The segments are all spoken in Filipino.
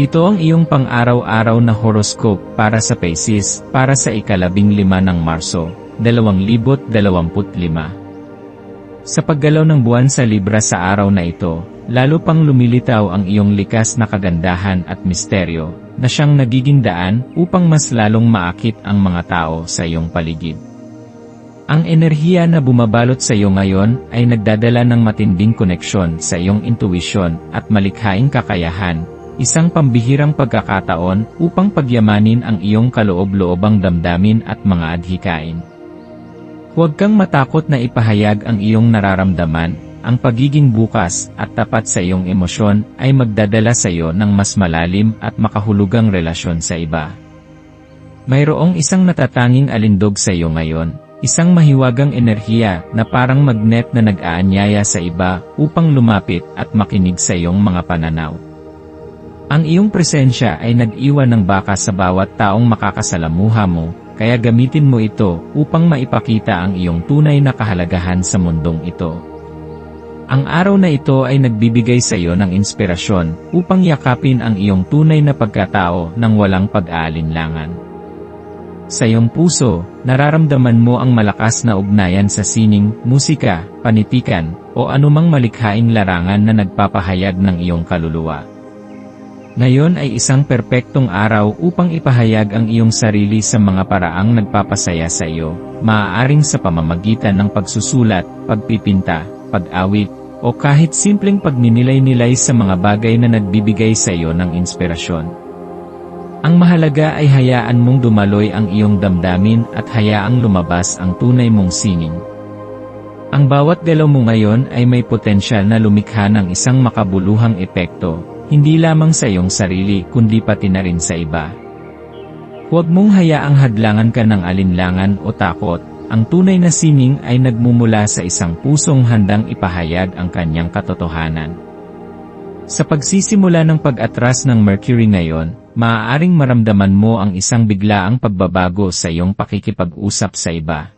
Ito ang iyong pang-araw-araw na horoscope para sa Pisces para sa ikalabing lima ng Marso, 2025. Sa paggalaw ng buwan sa Libra sa araw na ito, lalo pang lumilitaw ang iyong likas na kagandahan at misteryo, na siyang nagiging daan upang mas lalong maakit ang mga tao sa iyong paligid. Ang enerhiya na bumabalot sa iyo ngayon ay nagdadala ng matinding koneksyon sa iyong intuwisyon at malikhaing kakayahan isang pambihirang pagkakataon upang pagyamanin ang iyong kaloob-loobang damdamin at mga adhikain. Huwag kang matakot na ipahayag ang iyong nararamdaman, ang pagiging bukas at tapat sa iyong emosyon ay magdadala sa iyo ng mas malalim at makahulugang relasyon sa iba. Mayroong isang natatanging alindog sa iyo ngayon, isang mahiwagang enerhiya na parang magnet na nag-aanyaya sa iba upang lumapit at makinig sa iyong mga pananaw. Ang iyong presensya ay nag-iwan ng baka sa bawat taong makakasalamuha mo, kaya gamitin mo ito upang maipakita ang iyong tunay na kahalagahan sa mundong ito. Ang araw na ito ay nagbibigay sa iyo ng inspirasyon upang yakapin ang iyong tunay na pagkatao ng walang pag-aalinlangan. Sa iyong puso, nararamdaman mo ang malakas na ugnayan sa sining, musika, panitikan, o anumang malikhaing larangan na nagpapahayag ng iyong kaluluwa. Ngayon ay isang perpektong araw upang ipahayag ang iyong sarili sa mga paraang nagpapasaya sa iyo, maaaring sa pamamagitan ng pagsusulat, pagpipinta, pag-awit, o kahit simpleng pagninilay-nilay sa mga bagay na nagbibigay sa iyo ng inspirasyon. Ang mahalaga ay hayaan mong dumaloy ang iyong damdamin at hayaang lumabas ang tunay mong sining. Ang bawat galaw mo ngayon ay may potensyal na lumikha ng isang makabuluhang epekto, hindi lamang sa iyong sarili kundi pati na rin sa iba. Huwag mong hayaang hadlangan ka ng alinlangan o takot, ang tunay na sining ay nagmumula sa isang pusong handang ipahayag ang kanyang katotohanan. Sa pagsisimula ng pag-atras ng Mercury ngayon, maaaring maramdaman mo ang isang biglaang pagbabago sa iyong pakikipag-usap sa iba.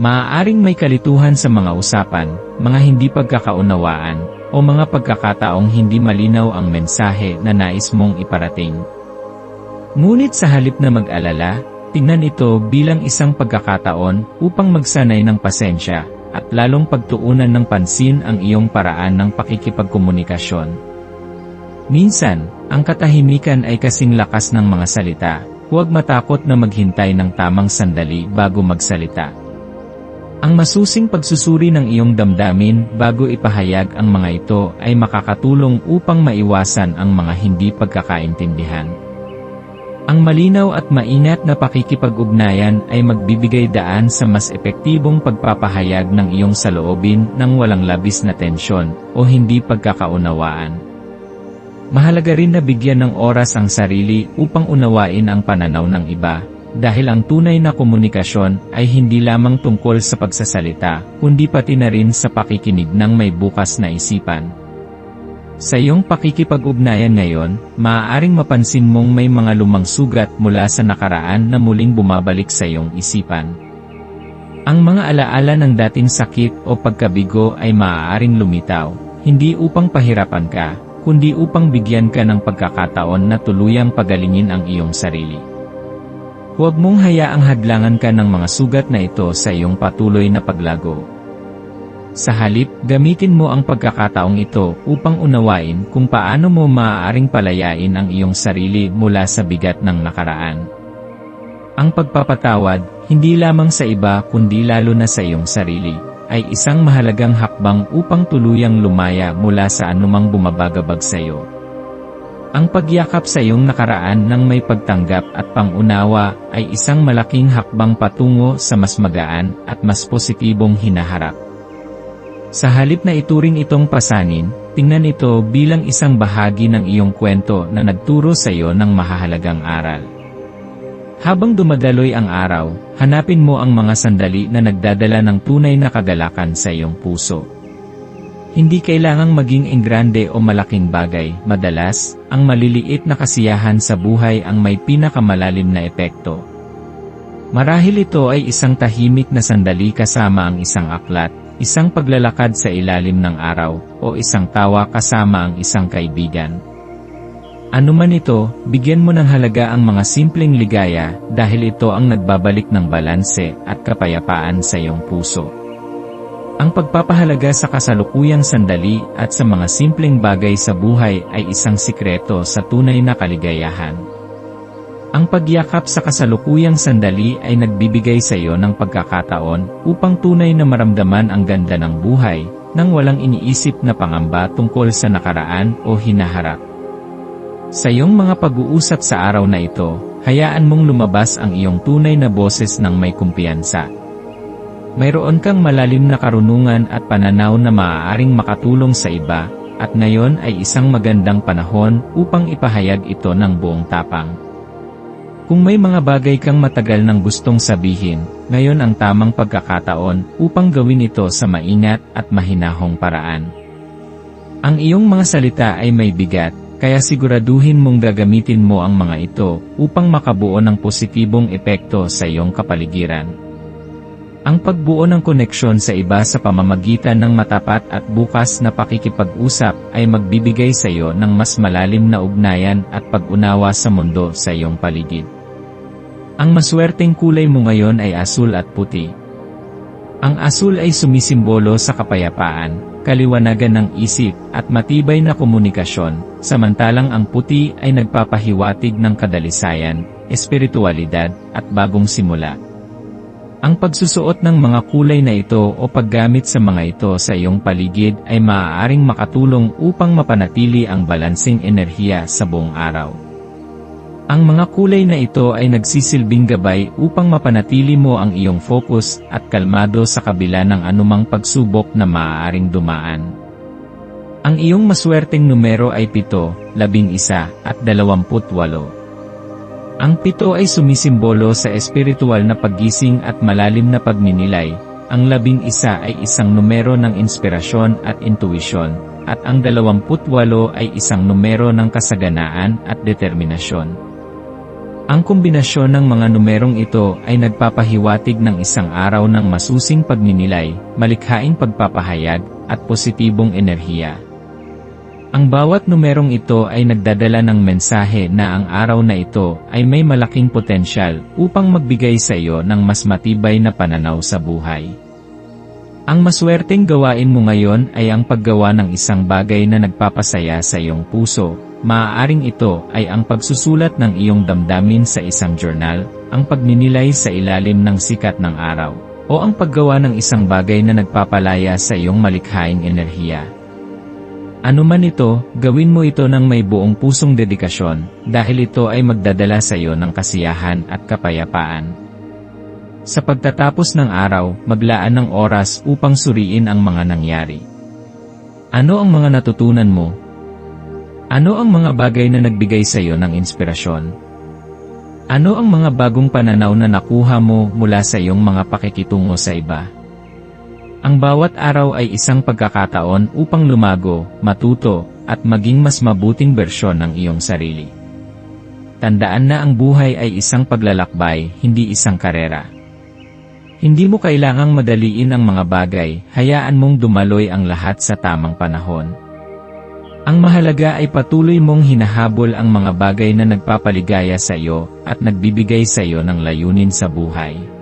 Maaaring may kalituhan sa mga usapan, mga hindi pagkakaunawaan, o mga pagkakataong hindi malinaw ang mensahe na nais mong iparating. Ngunit sa halip na mag-alala, tingnan ito bilang isang pagkakataon upang magsanay ng pasensya at lalong pagtuunan ng pansin ang iyong paraan ng pakikipagkomunikasyon. Minsan, ang katahimikan ay kasing lakas ng mga salita, huwag matakot na maghintay ng tamang sandali bago magsalita. Ang masusing pagsusuri ng iyong damdamin bago ipahayag ang mga ito ay makakatulong upang maiwasan ang mga hindi pagkakaintindihan. Ang malinaw at maingat na pakikipag-ugnayan ay magbibigay daan sa mas epektibong pagpapahayag ng iyong saloobin ng walang labis na tensyon o hindi pagkakaunawaan. Mahalaga rin na bigyan ng oras ang sarili upang unawain ang pananaw ng iba, dahil ang tunay na komunikasyon ay hindi lamang tungkol sa pagsasalita, kundi pati na rin sa pakikinig ng may bukas na isipan. Sa iyong pakikipag-ugnayan ngayon, maaaring mapansin mong may mga lumang sugat mula sa nakaraan na muling bumabalik sa iyong isipan. Ang mga alaala ng dating sakit o pagkabigo ay maaaring lumitaw, hindi upang pahirapan ka, kundi upang bigyan ka ng pagkakataon na tuluyang pagalingin ang iyong sarili. Huwag mong hayaang hadlangan ka ng mga sugat na ito sa iyong patuloy na paglago. Sa halip, gamitin mo ang pagkakataong ito upang unawain kung paano mo maaaring palayain ang iyong sarili mula sa bigat ng nakaraan. Ang pagpapatawad, hindi lamang sa iba kundi lalo na sa iyong sarili, ay isang mahalagang hakbang upang tuluyang lumaya mula sa anumang bumabagabag sa iyo. Ang pagyakap sa iyong nakaraan ng may pagtanggap at pangunawa ay isang malaking hakbang patungo sa mas magaan at mas positibong hinaharap. Sa halip na ituring itong pasanin, tingnan ito bilang isang bahagi ng iyong kwento na nagturo sa iyo ng mahahalagang aral. Habang dumadaloy ang araw, hanapin mo ang mga sandali na nagdadala ng tunay na kagalakan sa iyong puso. Hindi kailangang maging engrande o malaking bagay, madalas, ang maliliit na kasiyahan sa buhay ang may pinakamalalim na epekto. Marahil ito ay isang tahimik na sandali kasama ang isang aklat, isang paglalakad sa ilalim ng araw, o isang tawa kasama ang isang kaibigan. Ano man ito, bigyan mo ng halaga ang mga simpleng ligaya dahil ito ang nagbabalik ng balanse at kapayapaan sa iyong puso. Ang pagpapahalaga sa kasalukuyang sandali at sa mga simpleng bagay sa buhay ay isang sikreto sa tunay na kaligayahan. Ang pagyakap sa kasalukuyang sandali ay nagbibigay sa iyo ng pagkakataon upang tunay na maramdaman ang ganda ng buhay, nang walang iniisip na pangamba tungkol sa nakaraan o hinaharap. Sa iyong mga pag-uusap sa araw na ito, hayaan mong lumabas ang iyong tunay na boses ng may kumpiyansa. Mayroon kang malalim na karunungan at pananaw na maaaring makatulong sa iba, at ngayon ay isang magandang panahon upang ipahayag ito ng buong tapang. Kung may mga bagay kang matagal nang gustong sabihin, ngayon ang tamang pagkakataon upang gawin ito sa maingat at mahinahong paraan. Ang iyong mga salita ay may bigat, kaya siguraduhin mong gagamitin mo ang mga ito upang makabuo ng positibong epekto sa iyong kapaligiran. Ang pagbuo ng koneksyon sa iba sa pamamagitan ng matapat at bukas na pakikipag-usap ay magbibigay sa iyo ng mas malalim na ugnayan at pag-unawa sa mundo sa iyong paligid. Ang maswerteng kulay mo ngayon ay asul at puti. Ang asul ay sumisimbolo sa kapayapaan, kaliwanagan ng isip, at matibay na komunikasyon, samantalang ang puti ay nagpapahiwatig ng kadalisayan, espiritualidad, at bagong simula. Ang pagsusuot ng mga kulay na ito o paggamit sa mga ito sa iyong paligid ay maaaring makatulong upang mapanatili ang balansing enerhiya sa buong araw. Ang mga kulay na ito ay nagsisilbing gabay upang mapanatili mo ang iyong focus at kalmado sa kabila ng anumang pagsubok na maaaring dumaan. Ang iyong maswerteng numero ay 7, 11 at 28. Ang pito ay sumisimbolo sa espiritual na paggising at malalim na pagninilay, ang labing isa ay isang numero ng inspirasyon at intuisyon, at ang 28 ay isang numero ng kasaganaan at determinasyon. Ang kombinasyon ng mga numerong ito ay nagpapahiwatig ng isang araw ng masusing pagninilay, malikhaing pagpapahayag, at positibong enerhiya. Ang bawat numerong ito ay nagdadala ng mensahe na ang araw na ito ay may malaking potensyal upang magbigay sa iyo ng mas matibay na pananaw sa buhay. Ang maswerteng gawain mo ngayon ay ang paggawa ng isang bagay na nagpapasaya sa iyong puso, Maaaring ito ay ang pagsusulat ng iyong damdamin sa isang journal, ang pagninilay sa ilalim ng sikat ng araw, o ang paggawa ng isang bagay na nagpapalaya sa iyong malikhaing enerhiya. Ano man ito, gawin mo ito ng may buong pusong dedikasyon, dahil ito ay magdadala sa iyo ng kasiyahan at kapayapaan. Sa pagtatapos ng araw, maglaan ng oras upang suriin ang mga nangyari. Ano ang mga natutunan mo, ano ang mga bagay na nagbigay sa iyo ng inspirasyon? Ano ang mga bagong pananaw na nakuha mo mula sa iyong mga pakikitungo sa iba? Ang bawat araw ay isang pagkakataon upang lumago, matuto, at maging mas mabuting bersyon ng iyong sarili. Tandaan na ang buhay ay isang paglalakbay, hindi isang karera. Hindi mo kailangang madaliin ang mga bagay, hayaan mong dumaloy ang lahat sa tamang panahon. Ang mahalaga ay patuloy mong hinahabol ang mga bagay na nagpapaligaya sa iyo at nagbibigay sa iyo ng layunin sa buhay.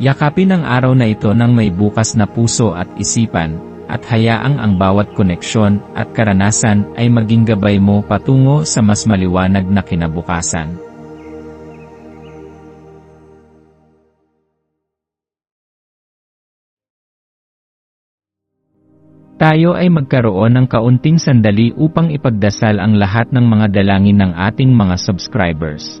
Yakapin ang araw na ito ng may bukas na puso at isipan, at hayaang ang bawat koneksyon at karanasan ay maging gabay mo patungo sa mas maliwanag na kinabukasan. Tayo ay magkaroon ng kaunting sandali upang ipagdasal ang lahat ng mga dalangin ng ating mga subscribers.